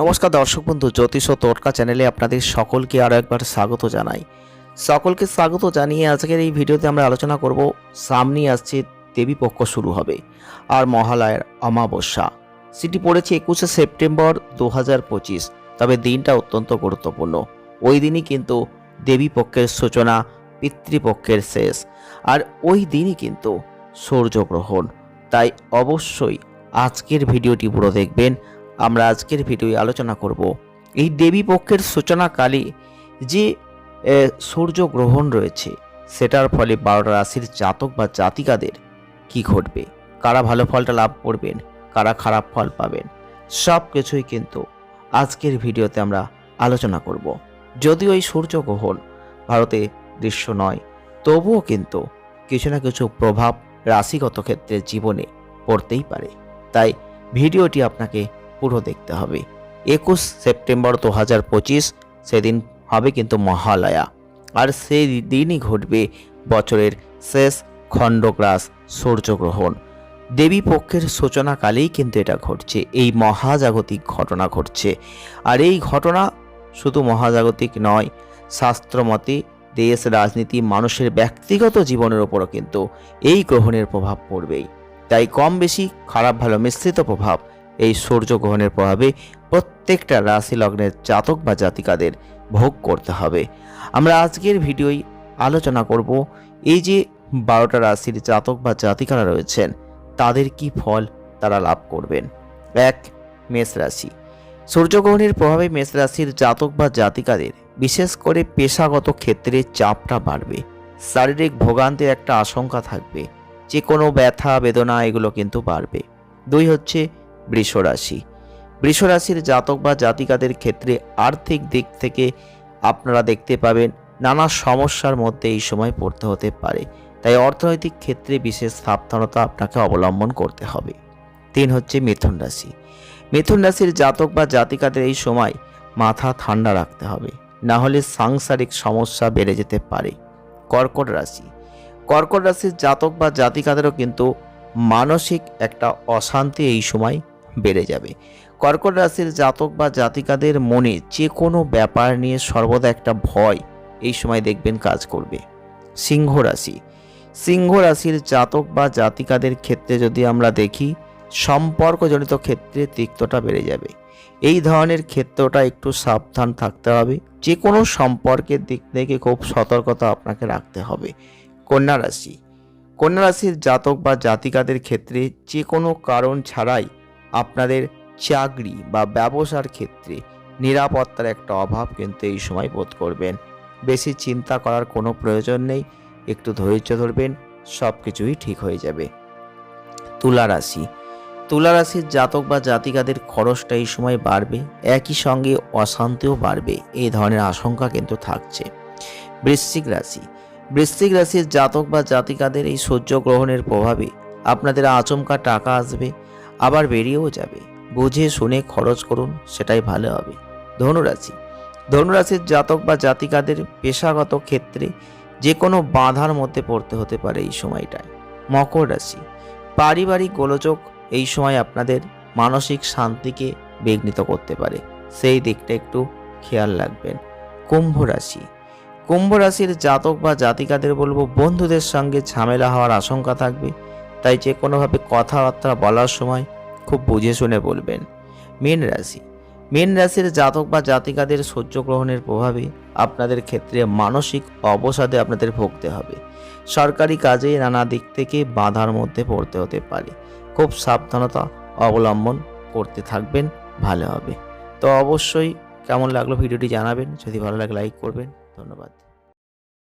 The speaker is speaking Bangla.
নমস্কার দর্শক বন্ধু, জ্যোতিষ ও তোটকা চ্যানেলে আপনাদের সকলকে আরও একবার স্বাগত জানাই। সকলকে স্বাগত জানিয়ে আজকের এই ভিডিওতে আমরা আলোচনা করব, সামনেই আসছে দেবী পক্ষ শুরু হবে আর মহালয়ার অমাবস্যা। সেটি পড়েছে একুশে সেপ্টেম্বর দু তবে দিনটা অত্যন্ত গুরুত্বপূর্ণ। ওই দিনই কিন্তু দেবী পক্ষের সূচনা, পিতৃপক্ষের শেষ। আর ওই দিনই কিন্তু সূর্যগ্রহণ। তাই অবশ্যই আজকের ভিডিওটি পুরো দেখবেন আমরা আজকের ভিডিওয়ে আলোচনা করব। এই দেবী পক্ষের সূচনাকালে যে এ, সূর্যগ্রহণ রয়েছে সেটার ফলে বারোটা রাশির জাতক বা জাতিকাদের কি ঘটবে? কারা ভালো ফলটা লাভ করবেন? কারা খারাপ ফল পাবেন? সব কিছুই কিন্তু আজকের ভিডিওতে আমরা আলোচনা করব। যদিও এই সূর্যগ্রহণ ভারতে দৃশ্য নয় তবুও কিন্তু কিছু না কিছু প্রভাব রাশিগত ক্ষেত্রে জীবনে পড়তেই পারে। তাই ভিডিওটি আপনাকে পুরো দেখতে হবে। একুশ সেপ্টেম্বর দু হাজার পঁচিশ সেদিন হবে কিন্তু মহালয়া। আর সেই দিনই ঘটবে বছরের শেষ খণ্ডগ্রাস সূর্যগ্রহণ। দেবী পক্ষের সূচনাকালেই কিন্তু এটা ঘটছে। এই মহাজাগতিক ঘটনা ঘটছে। আর এই ঘটনা শুধু মহাজাগতিক নয়, শাস্ত্রমতে দেশ, রাজনীতি, মানুষের ব্যক্তিগত জীবনের ওপরও কিন্তু এই গ্রহণের প্রভাব পড়বেই। তাই কম বেশি খারাপ ভালো মিশ্রিত প্রভাব এই সূর্যগ্রহণের প্রভাবে প্রত্যেকটা রাশি লগ্নের জাতক বা জাতিকাদের ভোগ করতে হবে। আমরা আজকের ভিডিওই আলোচনা করব এই যে বারোটা রাশির জাতক বা জাতিকারা রয়েছেন, তাদের কি ফল তারা লাভ করবেন? এক, মেষ রাশি। সূর্যগ্রহণের প্রভাবে মেষ রাশির জাতক বা জাতিকাদের বিশেষ করে পেশাগত ক্ষেত্রে চাপটা বাড়বে। শারীরিক ভোগান্তির একটা আশঙ্কা থাকবে। যে কোনো ব্যথা, বেদনা এগুলো কিন্তু বাড়বে। দুই হচ্ছে বৃষ রাশি বৃষ রাশির জাতক বা জাতিকাদের ক্ষেত্রে আর্থিক দিক থেকে আপনারা দেখতে পাবেন নানা সমস্যার মধ্যে এই সময় পড়তে হতে পারে। তাই অর্থনৈতিক ক্ষেত্রে বিশেষ সাবধানতা আপনাকে অবলম্বন করতে হবে। তিন হচ্ছে মিথুন রাশি। মিথুন রাশির জাতক বা জাতিকাদের এই সময় মাথা ঠান্ডা রাখতে হবে। না হলে সাংসারিক সমস্যা বেড়ে যেতে পারে। কর্কট রাশি। কর্কট রাশির জাতক বা জাতিকাদেরও কিন্তু মানসিক একটা অশান্তি এই সময় বেড়ে যাবে। কর্কট রাশির জাতক বা জাতিকাদের মনে যে কোনো ব্যাপার নিয়ে সর্বদা একটা ভয় এই সময় দেখবেন কাজ করবে। সিংহ রাশি। সিংহ রাশির জাতক বা জাতিকাদের ক্ষেত্রে যদি আমরা দেখি, সম্পর্কজনিত ক্ষেত্রে তিক্ততা বেড়ে যাবে। এই ধরনের ক্ষেত্রটা একটু সাবধান থাকতে হবে। যে কোনো সম্পর্কের দিক থেকে খুব সতর্কতা আপনাকে রাখতে হবে। কন্যা রাশি। কন্যা রাশির জাতক বা জাতিকাদের ক্ষেত্রে যে কোনো কারণ ছাড়াই আপনাদের চাকরি বা ব্যবসার ক্ষেত্রে নিরাপত্তার একটা অভাব কিন্তু এই সময় বোধ করবেন। বেশি চিন্তা করার কোনো প্রয়োজন নেই, একটু ধৈর্য ধরবেন সব কিছুই ঠিক হয়ে যাবে। তুলা রাশি। তুলা রাশির জাতক বা জাতিকাদের খরচটা এই সময় বাড়বে, একই সঙ্গে অশান্তিও বাড়বে, এই ধরনের আশঙ্কা কিন্তু থাকছে। বৃশ্চিক রাশি। বৃশ্চিক রাশির জাতক বা জাতিকাদের এই সূর্য গ্রহণের প্রভাবে আপনাদের আচমকা টাকা আসবে আবার বেরিয়েও যাবে। বুঝে শুনে খরচ করুন, সেটাই ভালো হবে। ধনুরাশি। ধনুরাশির জাতক বা জাতিকাদের পেশাগত ক্ষেত্রে যে কোনো বাধার মধ্যে পড়তে হতে পারে এই সময়টায়। মকর রাশি। পারিবারিক গোলযোগ এই সময় আপনাদের মানসিক শান্তিকে বিঘ্নিত করতে পারে। সেই দিকটা একটু খেয়াল রাখবেন। কুম্ভ রাশি। কুম্ভ রাশির জাতক বা জাতিকাদের বলব, বন্ধুদের সঙ্গে ঝামেলা হওয়ার আশঙ্কা থাকবে। তাই যে কোনোভাবে কথাবার্তা বলার সময় খুব বুঝে শুনে বলবেন। মীন রাশি। মীন রাশির জাতক বা জাতিকাদের সহ্য গ্রহণের প্রভাবে আপনাদের ক্ষেত্রে মানসিক অবসাদে আপনাদের ভুগতে হবে। সরকারি কাজে নানা দিক থেকে বাধার মধ্যে পড়তে হতে পারে। খুব সাবধানতা অবলম্বন করতে থাকবেন, ভালো হবে। তো অবশ্যই কেমন লাগল ভিডিওটি জানাবেন। যদি ভালো লাগে লাইক করবেন। ধন্যবাদ।